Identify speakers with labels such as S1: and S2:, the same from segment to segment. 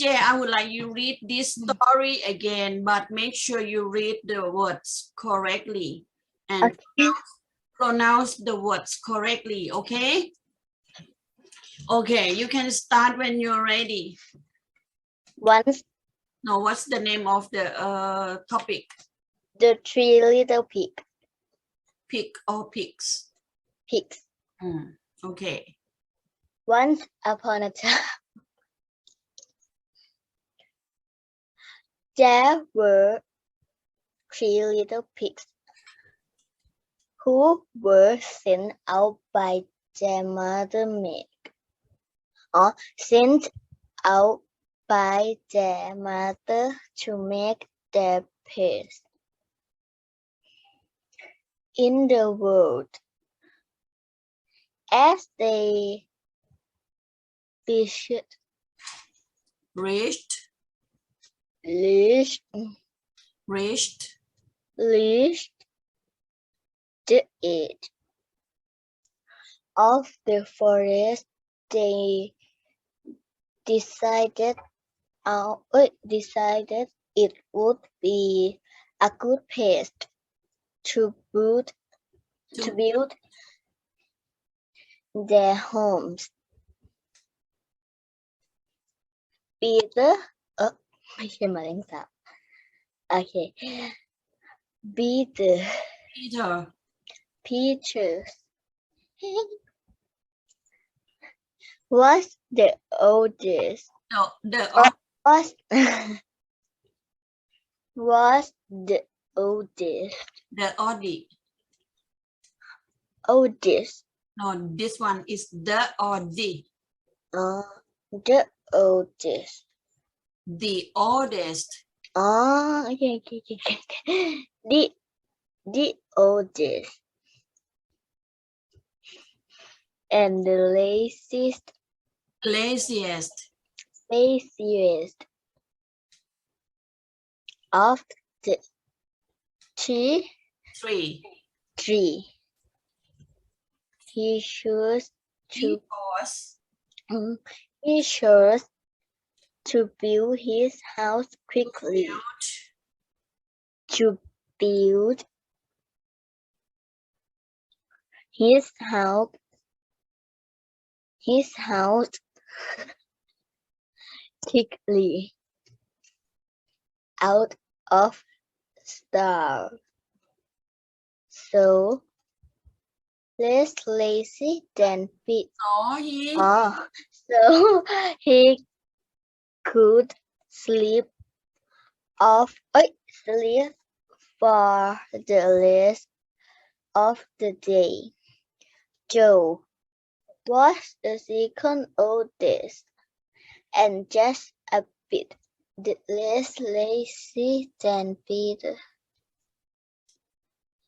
S1: Jay, I would like you read this story again, but make sure you read the words correctly and
S2: Okay.
S1: pronounce the words correctly, okay? Okay, you can start when you're ready.
S2: Once
S1: No, what's the name of the uh, topic?
S2: the three little pig,
S1: Pig or pigs?
S2: pigs.
S1: Hmm, okay.
S2: Once upon a time, there were three little pigs who were sent out by their mother milk, or sent out by their mother to make their peace in the world. As they reached
S1: Reached,
S2: reached
S1: reached,
S2: reached the edge of the forest, they decided uh, uh, decided it would be a good place to build to
S1: to
S2: build their homes. Peter my shimmerings up. Okay. Peter.
S1: Peter.
S2: Peaches. What's the oldest?
S1: No, the
S2: old What's, what's the oldest?
S1: The oldest.
S2: Oldest.
S1: No, this one is the oldest. the.
S2: Uh, the oldest.
S1: The oldest.
S2: Oh, okay, okay, okay, okay. The the oldest and the laziest
S1: Laziest.
S2: laziest of the three
S1: Three.
S2: three. He chose
S1: He
S2: to
S1: was
S2: mm, he chose to build his house quickly. To build his house his house quickly out of star. So less lazy than Pete.
S1: saw he
S2: Oh, ah, so he could sleep off sleep for the rest of the day. Joe was the second oldest and just a bit less lazy than Peter.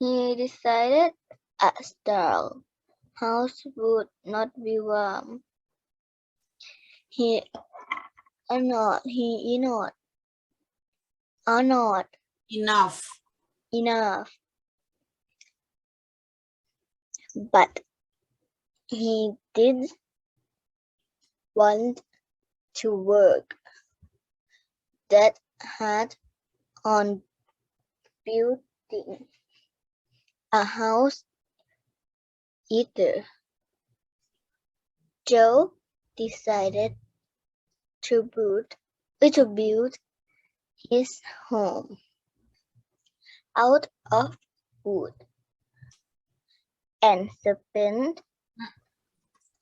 S2: He decided a stall house would not be warm. He or not he is not are not
S1: enough.
S2: enough. But he did want to work that hard on building a house either. Joe decided to build, to build his home out of wood and spend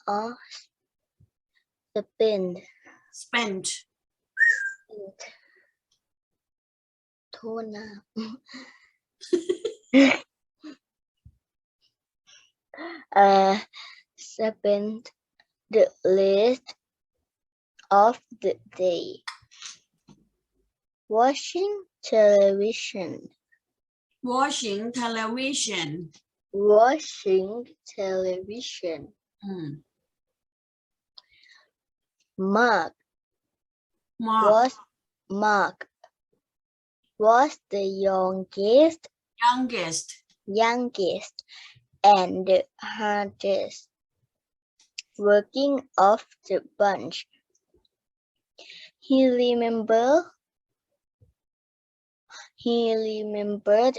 S2: or spend spend. Tuna, uh spend the list of the day watching television,
S1: Watching television.
S2: watching television.
S1: Hmm.
S2: Mark
S1: Mark,
S2: was Mark was the youngest
S1: youngest.
S2: youngest and the hardest working of the bunch. He remember he remembered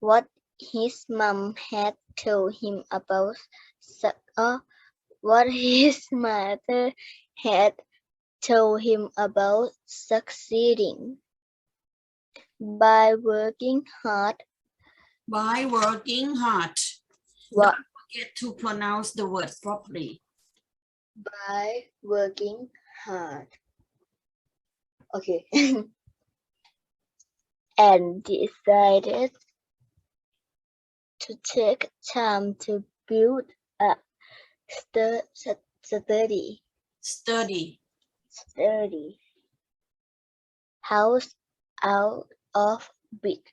S2: what his mom had told him about uh, what his mother had told him about succeeding by working hard
S1: by working hard.
S2: what
S1: Get to pronounce the words properly.
S2: By working hard. Okay. and decided to take time to build a stu- stu- sturdy,
S1: Study
S2: sturdy house out of brick,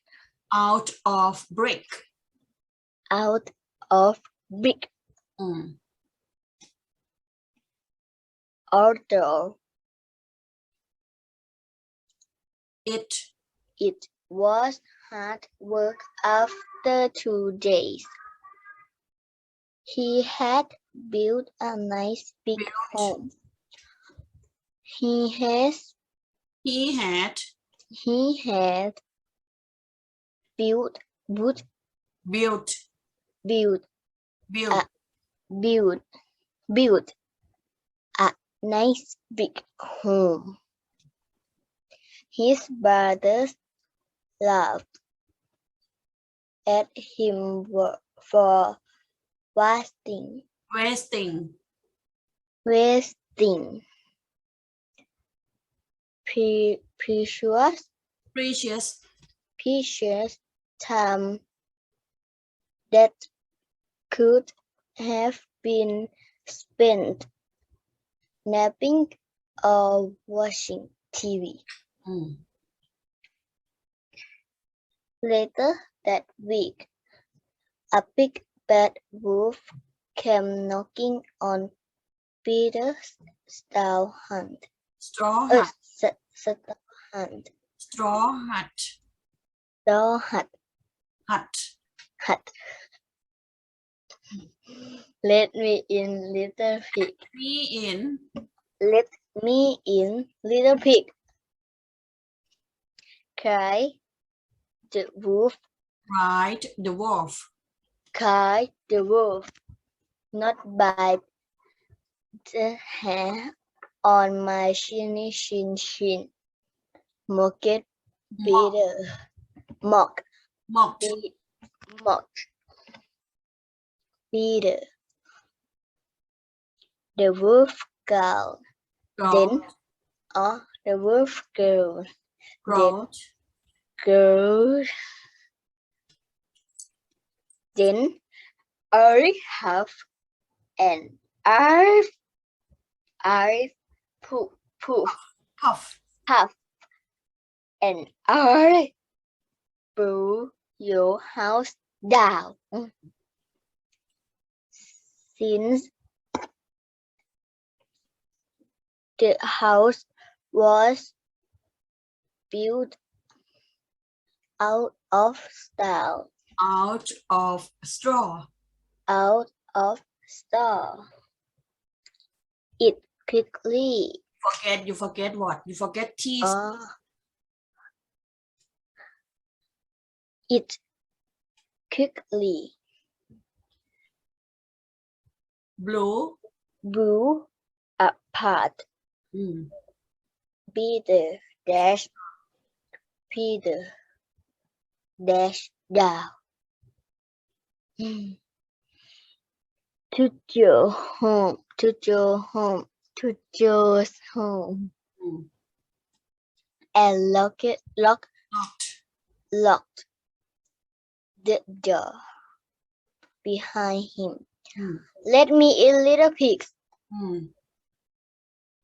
S1: out of brick.
S2: out of brick,
S1: Mm.
S2: Although
S1: It.
S2: It was hard work after two days. He had built a nice big home. He has
S1: he had.
S2: He had built wood.
S1: Built.
S2: Built.
S1: Built.
S2: Uh, built. Built nice big home. His brothers laughed at him for wasting
S1: wasting.
S2: wasting. Pre- precious
S1: precious.
S2: precious time that could have been spent napping or watching TV.
S1: Mm.
S2: Later that week, a big bad wolf came knocking on Peter's stall hut.
S1: straw
S2: Uh,
S1: hut
S2: s- stall hut.
S1: straw hut
S2: Stall hut.
S1: hut
S2: hut. Let me in, little pig.
S1: me in
S2: Let me in, little pig. Cried the wolf,
S1: ride the wolf
S2: cried the wolf. Not bite the hair on my shiny shin shin. Mock it,
S1: mock
S2: Peter. Mock,
S1: mocked
S2: Pe- mock. Peter. The wolf growled.
S1: growled
S2: Oh, the wolf growled.
S1: growled
S2: Growled. Then I have an I I poof poof
S1: puff
S2: puff and I blew your house down. Since the house was built out of style,
S1: out of straw
S2: out of style. It quickly
S1: forget you forget what you forget teeth
S2: uh, it quickly
S1: blue
S2: blew apart.
S1: Mm.
S2: Peter dash Peter dash down to Joe home to Joe home to Joe's home
S1: Mm.
S2: and lock it lock
S1: locked
S2: locked the door behind him.
S1: Mm.
S2: Let me in little pigs
S1: Mm.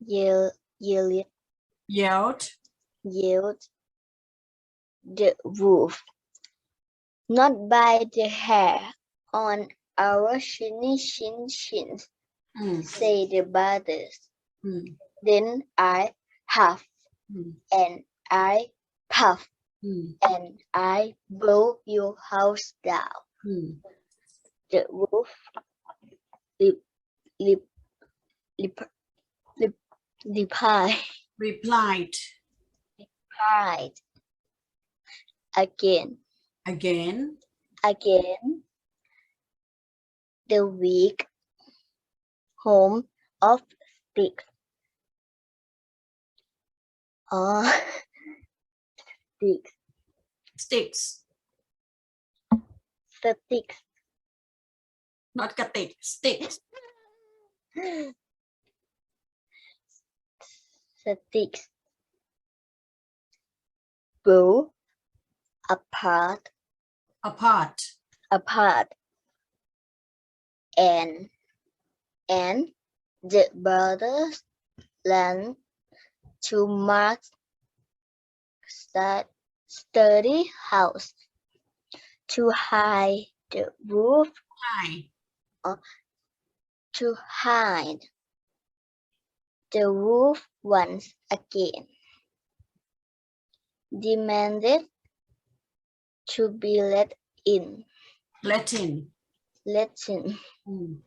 S2: Yell yelled
S1: yelled
S2: yelled the wolf. Not by the hair on our shiny shin shins,
S1: Mm.
S2: say the brothers.
S1: Mm.
S2: Then I huff
S1: Mm.
S2: and I puff
S1: Mm.
S2: and I blow your house down.
S1: Mm.
S2: The wolf lip lip lip replied
S1: replied.
S2: Replied. Again.
S1: Again.
S2: Again. The weak home of sticks uh, ah. sticks.
S1: Sticks.
S2: Sticks
S1: not katik sticks
S2: sticks. Blew apart,
S1: apart,
S2: apart. And, and the brothers ran to Mark's stu- sturdy house to hide the roof,
S1: high,
S2: to hide the roof once again. Demanded to be let in,
S1: Latin,
S2: let in,
S1: mm,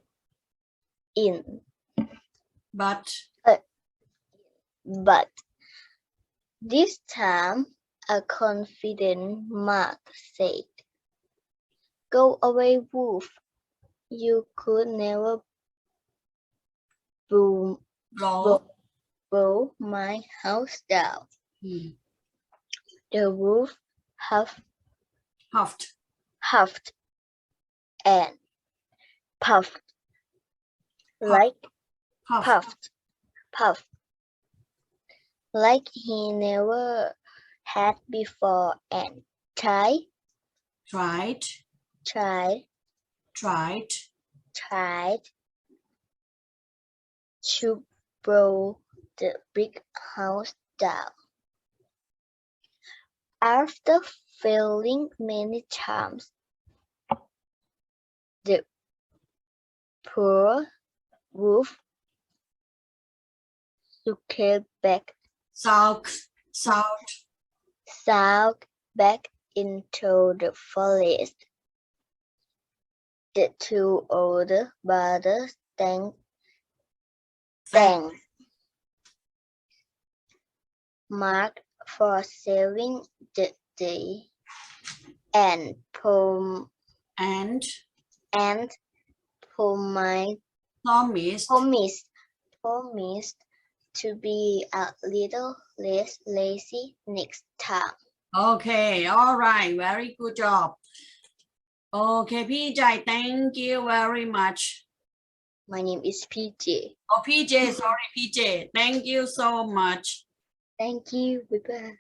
S2: in.
S1: but
S2: But this time, a confident Mark said, Go away, Wolf. You could never blow,
S1: blow,
S2: blow, my house down.
S1: mm,
S2: The roof huffed,
S1: huffed,
S2: huffed and puffed. Like
S1: puffed,
S2: puffed, puffed, like he never had before, and tried,
S1: tried,
S2: tried,
S1: tried,
S2: tried to blow the big house down. After failing many times, the poor wolf succeeded back
S1: south, south,
S2: south back into the forest. The two older brothers thanked, cents Mark, for saving the day and prom
S1: and
S2: and promise
S1: promised
S2: promised to be a little less lazy next time.
S1: Okay, all right, very good job. Okay, PJ, thank you very much.
S2: My name is PJ.
S1: Oh, PJ, sorry, PJ. Thank you so much.
S2: Thank you. Bye bye.